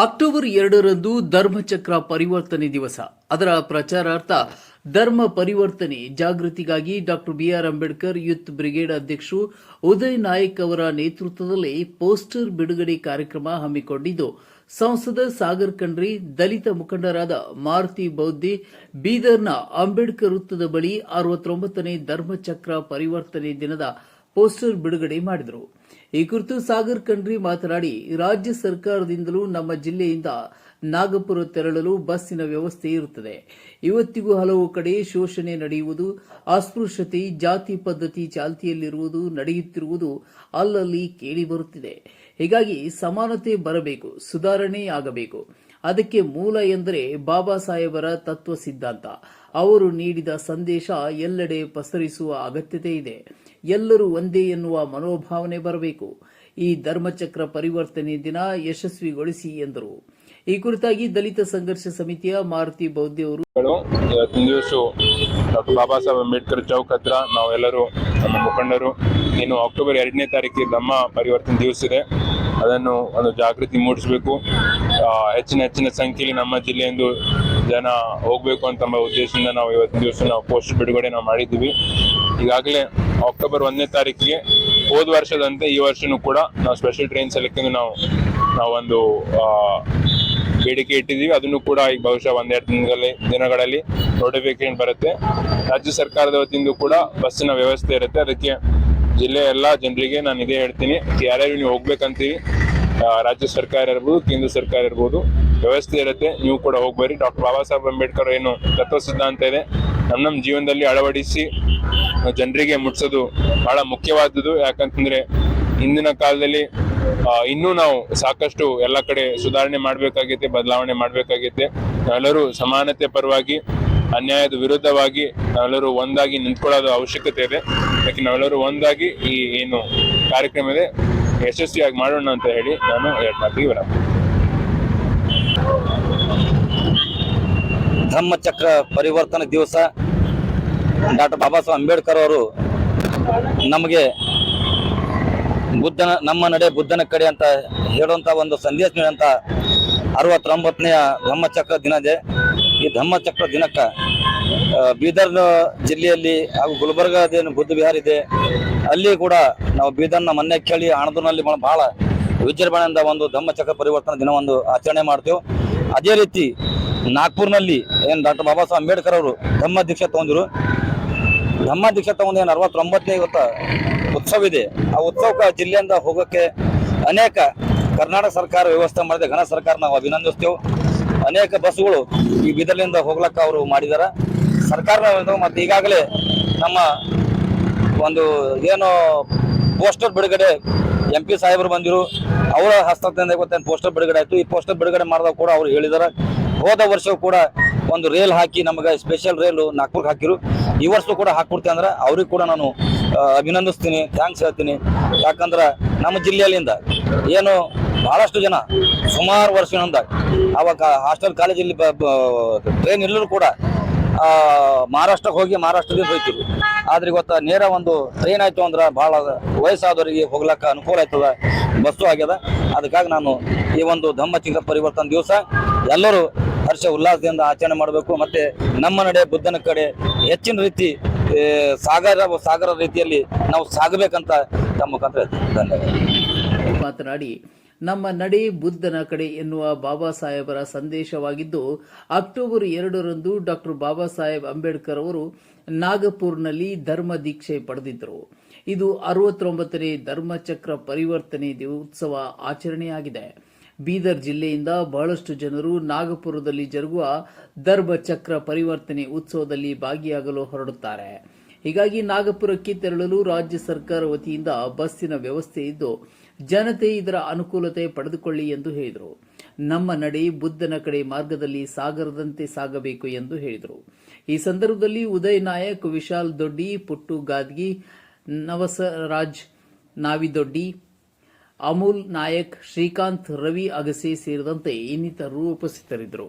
October ಎರಡರಂದು ಧರ್ಮಚಕ್ರ ಪರಿವರ್ತನೆ ದಿವಸ. ಅದರ ಪ್ರಚಾರಾರ್ಥ ಧರ್ಮ ಪರಿವರ್ತನೆ ಜಾಗೃತಿಗಾಗಿ doctor B R Ambedkar youth brigade ಅಧ್ಯಕ್ಷರು ಉದಯ್ ನಾಯಕ್ ಅವರ ನೇತೃತ್ವದಲ್ಲಿ ಪೋಸ್ಟರ್ ಬಿಡುಗಡೆ ಕಾರ್ಯಕ್ರಮ ಹಮ್ಮಿಕೊಂಡಿದ್ದು, ಸಂಸದ ಸಾಗರ್ ಕಂಡ್ರಿ ದಲಿತ ಮುಖಂಡರಾದ ಮಾರುತಿ ಬೌದ್ಧಿ, ಬೀದರ್ನ ಅಂಬೇಡ್ಕರ್ ವೃತ್ತದ ಬಳಿ ಅರವತ್ತೊಂಬತ್ತನೇ ಧರ್ಮಚಕ್ರ ಪರಿವರ್ತನೆ ದಿನದ ಪೋಸ್ಟರ್ ಬಿಡುಗಡೆ ಮಾಡಿದರು. ಈ ಕುರಿತು ಸಾಗರ್ ಖಂಡ್ರಿ ಮಾತನಾಡಿ, ರಾಜ್ಯ ಸರ್ಕಾರದಿಂದಲೂ ನಮ್ಮ ಜಿಲ್ಲೆಯಿಂದ ನಾಗಪುರ ತೆರಳಲು ಬಸ್ಸಿನ ವ್ಯವಸ್ಥೆ ಇರುತ್ತದೆ. ಇವತ್ತಿಗೂ ಹಲವು ಕಡೆ ಶೋಷಣೆ ನಡೆಯುವುದು, ಅಸ್ಪೃಶ್ಯತೆ, ಜಾತಿ ಪದ್ಧತಿ ಚಾಲ್ತಿಯಲ್ಲಿರುವುದು ನಡೆಯುತ್ತಿರುವುದು ಅಲ್ಲಲ್ಲಿ ಕೇಳಿಬರುತ್ತಿದೆ ಹೀಗಾಗಿ ಸಮಾನತೆ ಬರಬೇಕು, ಸುಧಾರಣೆ ಆಗಬೇಕು. ಅದಕ್ಕೆ ಮೂಲ ಎಂದರೆ ಬಾಬಾ ಸಾಹೇಬರ ತತ್ವ ಸಿದ್ಧಾಂತ. ಅವರು ನೀಡಿದ ಸಂದೇಶ ಎಲ್ಲೆಡೆ ಪಸರಿಸುವ ಅಗತ್ಯತೆ ಇದೆ. ಎಲ್ಲರೂ ಒಂದೇ ಎನ್ನುವ ಮನೋಭಾವನೆ ಬರಬೇಕು. ಈ ಧರ್ಮಚಕ್ರ ಪರಿವರ್ತನೆ ದಿನ ಯಶಸ್ವಿಗೊಳಿಸಿ ಎಂದರು. ಈ ಕುರಿತಾಗಿ ದಲಿತ ಸಂಘರ್ಷ ಸಮಿತಿಯ ಮಾರುತಿ ಬೌದ್ಧ ಅವರು ಗಳು ಇವತ್ತಿನ ದಿವಸ ಡಾಕ್ಟರ್ ಬಾಬಾ ಸಾಹೇಬ್ ಅಂಬೇಡ್ಕರ್ ಚೌಕ್ ಹತ್ರ ನಾವೆಲ್ಲರೂ ನಮ್ಮ ಮುಖಂಡರು, ಇನ್ನು ಅಕ್ಟೋಬರ್ ಎರಡನೇ ತಾರೀಕಿಗೆ ನಮ್ಮ ಪರಿವರ್ತನೆ ದಿವಸ ಇದೆ. ಅದನ್ನು ಒಂದು ಜಾಗೃತಿ ಮೂಡಿಸಬೇಕು. ಹೆಚ್ಚಿನ ಹೆಚ್ಚಿನ ಸಂಖ್ಯೆಯಲ್ಲಿ ನಮ್ಮ ಜಿಲ್ಲೆಯಿಂದ ಜನ ಹೋಗ್ಬೇಕು ಅಂತ ಉದ್ದೇಶದಿಂದ ನಾವು ಇವತ್ತಿನ ದಿವಸ ನಾವು ಪೋಸ್ಟ್ ಬಿಡುಗಡೆ ನಾವು ಮಾಡಿದ್ದೀವಿ. ಈಗಾಗಲೇ ಅಕ್ಟೋಬರ್ ಒಂದನೇ ತಾರೀಕಿಗೆ ಹೋದ ವರ್ಷದಂತೆ ಈ ವರ್ಷನೂ ಕೂಡ ನಾವು ಸ್ಪೆಷಲ್ ಟ್ರೈನ್ ಸೆಲೆಕ್ಟಿಂಗ್ ನಾವು ನಾವೊಂದು ಬೇಡಿಕೆ ಇಟ್ಟಿದ್ದೀವಿ. ಅದನ್ನು ಕೂಡ ಈಗ ಬಹುಶಃ ಒಂದೆರಡು ದಿನಗಳಲ್ಲಿ ದಿನಗಳಲ್ಲಿ ನೋಟಿಫಿಕೇಶನ್ ಬರುತ್ತೆ. ರಾಜ್ಯ ಸರ್ಕಾರದ ವತಿಯಿಂದ ಕೂಡ ಬಸ್ಸಿನ ವ್ಯವಸ್ಥೆ ಇರುತ್ತೆ. ಅದಕ್ಕೆ ಜಿಲ್ಲೆಯ ಎಲ್ಲ ಜನರಿಗೆ ನಾನು ಇದೇ ಹೇಳ್ತೀನಿ. ಯಾರ್ಯಾರು ನೀವು ಹೋಗ್ಬೇಕಂತೀವಿ ರಾಜ್ಯ ಸರ್ಕಾರ ಇರ್ಬೋದು, ಕೇಂದ್ರ ಸರ್ಕಾರ ಇರ್ಬೋದು, ವ್ಯವಸ್ಥೆ ಇರುತ್ತೆ. ನೀವು ಕೂಡ ಹೋಗ್ಬರಿ ಡಾಕ್ಟರ್ ಬಾಬಾ ಸಾಹೇಬ್ ಅಂಬೇಡ್ಕರ್ ಏನು ತತ್ವ ಸಿದ್ಧಾಂತ ಇದೆ. ನಮ್ಮ ನಮ್ಮ ಜೀವನದಲ್ಲಿ ಅಳವಡಿಸಿ ಜನರಿಗೆ ಮುಟ್ಸೋದು ಬಹಳ ಮುಖ್ಯವಾದದ್ದು. ಯಾಕಂತಂದ್ರೆ ಇಂದಿನ ಕಾಲದಲ್ಲಿ ಇನ್ನೂ ನಾವು ಸಾಕಷ್ಟು ಎಲ್ಲ ಕಡೆ ಸುಧಾರಣೆ ಮಾಡಬೇಕಾಗೈತೆ, ಬದಲಾವಣೆ ಮಾಡಬೇಕಾಗೈತೆ. ನಾವೆಲ್ಲರೂ ಸಮಾನತೆ ಪರವಾಗಿ, ಅನ್ಯಾಯದ ವಿರುದ್ಧವಾಗಿ ನಾವೆಲ್ಲರೂ ಒಂದಾಗಿ ನಿಂತ್ಕೊಳ್ಳೋದು ಅವಶ್ಯಕತೆ ಇದೆ. ಯಾಕೆ ನಾವೆಲ್ಲರೂ ಒಂದಾಗಿ ಈ ಏನು ಕಾರ್ಯಕ್ರಮ ಇದೆ ಯಶಸ್ವಿಯಾಗಿ ಮಾಡೋಣ ಅಂತ ಹೇಳಿ ನಾನು ಎರಡು ಮಾತಿಗೆ ಬರ ಧರ್ಮಚಕ್ರ ಪರಿವರ್ತನೆ ದಿವಸ ಡಾಕ್ಟರ್ ಬಾಬಾ ಸಾಹೇಬ್ ಅಂಬೇಡ್ಕರ್ ಅವರು ನಮಗೆ ಬುದ್ಧನ, ನಮ್ಮ ನಡೆ ಬುದ್ಧನ ಕಡೆ ಅಂತ ಹೇಳುವಂತ ಒಂದು ಸಂದೇಶ ನೀಡಂಥ ಅರವತ್ತೊಂಬತ್ತನೆಯ ಧಮ್ಮಚಕ್ರ ದಿನ ಇದೆ. ಈ ಧಮ್ಮಚಕ್ರ ದಿನಕ್ಕೆ ಬೀದರ್ ಜಿಲ್ಲೆಯಲ್ಲಿ ಹಾಗೂ ಗುಲ್ಬರ್ಗದೇನು ಬುದ್ಧ ವಿಹಾರ ಇದೆ. ಅಲ್ಲಿ ಕೂಡ ನಾವು ಬೀದರ್ನ ಮೊನ್ನೆ ಕೇಳಿ ಆಣದೂರಿನಲ್ಲಿ ಬಹಳ ವಿಜೃಂಭಣೆಯಿಂದ ಒಂದು ಧಮ್ಮಚಕ್ರ ಪರಿವರ್ತನಾ ದಿನ ಒಂದು ಆಚರಣೆ ಮಾಡ್ತೇವೆ. ಅದೇ ರೀತಿ ನಾಗ್ಪುರ್ನಲ್ಲಿ ಏನು ಡಾಕ್ಟರ್ ಬಾಬಾ ಸಾಹೇಬ್ ಅಂಬೇಡ್ಕರ್ ಅವರು ಧಮ್ಮ ದೀಕ್ಷೆ ತಗೊಂಡಿರು ಧಮ್ಮ ದೀಕ್ಷೆ ತಗೊಂಡು ಅರವತ್ತೊಂಬತ್ತನೇ ಇವತ್ತು ಉತ್ಸವ ಇದೆ. ಆ ಉತ್ಸವಕ್ಕೆ ಜಿಲ್ಲೆಯಿಂದ ಹೋಗೋಕ್ಕೆ ಅನೇಕ ಕರ್ನಾಟಕ ಸರ್ಕಾರ ವ್ಯವಸ್ಥೆ ಮಾಡಿದೆ. ಘನ ಸರ್ಕಾರ ನಾವು ಅಭಿನಂದಿಸ್ತೇವೆ. ಅನೇಕ ಬಸ್ಗಳು ಈ ಬಿದರ್ಲಿಂದ ಹೋಗ್ಲಕ್ಕ ಅವರು ಮಾಡಿದಾರ. ಸರ್ಕಾರ ಮತ್ತು ಈಗಾಗಲೇ ನಮ್ಮ ಒಂದು ಏನು ಪೋಸ್ಟರ್ ಬಿಡುಗಡೆ ಎಂ ಪಿ ಸಾಹೇಬರು ಬಂದಿರು. ಅವರ ಹಸ್ತದಿಂದ ಗೊತ್ತೇನು ಪೋಸ್ಟರ್ ಬಿಡುಗಡೆ ಆಯಿತು. ಈ ಪೋಸ್ಟರ್ ಬಿಡುಗಡೆ ಮಾಡಿದಾಗ ಕೂಡ ಅವರು ಹೇಳಿದಾರೆ. ಹೋದ ವರ್ಷವೂ ಕೂಡ ಒಂದು ರೇಲ್ ಹಾಕಿ ನಮಗೆ ಸ್ಪೆಷಲ್ ರೇಲು ನಾಗ್ಪುರ್ಗೆ ಹಾಕಿರು. ಈ ವರ್ಷ ಕೂಡ ಹಾಕ್ಬಿಡ್ತೀನಿ ಅಂದ್ರೆ ಅವ್ರಿಗೆ ಕೂಡ ನಾನು ಅಭಿನಂದಿಸ್ತೀನಿ ಥ್ಯಾಂಕ್ಸ್ ಹೇಳ್ತೀನಿ. ಯಾಕಂದ್ರೆ ನಮ್ಮ ಜಿಲ್ಲೆಯಲ್ಲಿಂದ ಏನು ಬಹಳಷ್ಟು ಜನ ಸುಮಾರು ವರ್ಷಗಳಿಂದ ಅವಾಗ ಹಾಸ್ಟೆಲ್ ಕಾಲೇಜಲ್ಲಿ ಟ್ರೈನ್ ಇಲ್ಲರೂ ಕೂಡ ಮಹಾರಾಷ್ಟ್ರಕ್ಕೆ ಹೋಗಿ ಮಹಾರಾಷ್ಟ್ರದಿಂದ ಹೋಗ್ತೀವಿ ಆದ್ರೆ ಇವತ್ತು ನೇರ ಒಂದು ಟ್ರೈನ್ ಆಯ್ತು ಅಂದ್ರೆ ಬಹಳ ವಯಸ್ಸಾದವರಿಗೆ ಹೋಗ್ಲಕ್ಕ ಅನುಕೂಲ ಆಯ್ತದ, ಬಸ್ಸು ಆಗ್ಯದ. ಅದಕ್ಕಾಗಿ ನಾನು ಈ ಒಂದು ಧಮ್ಮಚಿಂಗ ಪರಿವರ್ತನೆ ದಿವಸ ಎಲ್ಲರೂ ಹರ್ಷ ಉಲ್ಲಾಸದಿಂದ ಆಚರಣೆ ಮಾಡಬೇಕು. ಮತ್ತೆ ನಮ್ಮ ನಡೆ ಬುದ್ಧನ ಕಡೆ ಹೆಚ್ಚಿನ ರೀತಿ ಸಾಗರ ಸಾಗರ ರೀತಿಯಲ್ಲಿ ನಾವು ಸಾಗಬೇಕಂತ ತಮ್ಮ ಮುಖಾಂತರ. ಧನ್ಯವಾದ. ಮಾತನಾಡಿ, ನಮ್ಮ ನಡೆ ಬುದ್ಧನ ಕಡೆ ಎನ್ನುವ ಬಾಬಾ ಸಾಹೇಬರ ಸಂದೇಶವಾಗಿದ್ದು, ಅಕ್ಟೋಬರ್ ಎರಡರಂದು ಡಾಕ್ಟರ್ ಬಾಬಾ ಸಾಹೇಬ್ ಅಂಬೇಡ್ಕರ್ ಅವರು ನಾಗಪುರ್ನಲ್ಲಿ ಧರ್ಮ ದೀಕ್ಷೆ ಪಡೆದಿದ್ದರು. ಇದು ಅರವತ್ತೊಂಬತ್ತನೇ ಧರ್ಮಚಕ್ರ ಪರಿವರ್ತನೆ ಉತ್ಸವ ಆಚರಣೆಯಾಗಿದೆ. ಬೀದರ್ ಜಿಲ್ಲೆಯಿಂದ ಬಹಳಷ್ಟು ಜನರು ನಾಗಪುರದಲ್ಲಿ ಜರುಗುವ ಧರ್ಮಚಕ್ರ ಪರಿವರ್ತನೆ ಉತ್ಸವದಲ್ಲಿ ಭಾಗಿಯಾಗಲು ಹೊರಡುತ್ತಾರೆ. ಹೀಗಾಗಿ ನಾಗಪುರಕ್ಕೆ ತೆರಳಲು ರಾಜ್ಯ ಸರ್ಕಾರ ವತಿಯಿಂದ ಬಸ್ಸಿನ ವ್ಯವಸ್ಥೆ ಇದ್ದು, ಜನತೆ ಇದರ ಅನುಕೂಲತೆ ಪಡೆದುಕೊಳ್ಳಿ ಎಂದು ಹೇಳಿದರು. ನಮ್ಮ ನಡೆ ಬುದ್ಧನ ಕಡೆ ಮಾರ್ಗದಲ್ಲಿ ಸಾಗರದಂತೆ ಸಾಗಬೇಕು ಎಂದು ಹೇಳಿದರು. ಈ ಸಂದರ್ಭದಲ್ಲಿ ಉದಯ್ ನಾಯಕ್, ವಿಶಾಲ್ ದೊಡ್ಡಿ, ಪುಟ್ಟು ಗಾದ್ಗಿ, ನವಸರಾಜ್, ನಾವಿದೊಡ್ಡಿ ಅಮೂಲ್ ನಾಯಕ್ ಶ್ರೀಕಾಂತ್ ರವಿ ಅಗಸೆ ಸೇರಿದಂತೆ ಇನ್ನಿತರರು ಉಪಸ್ಥಿತರಿದ್ದರು.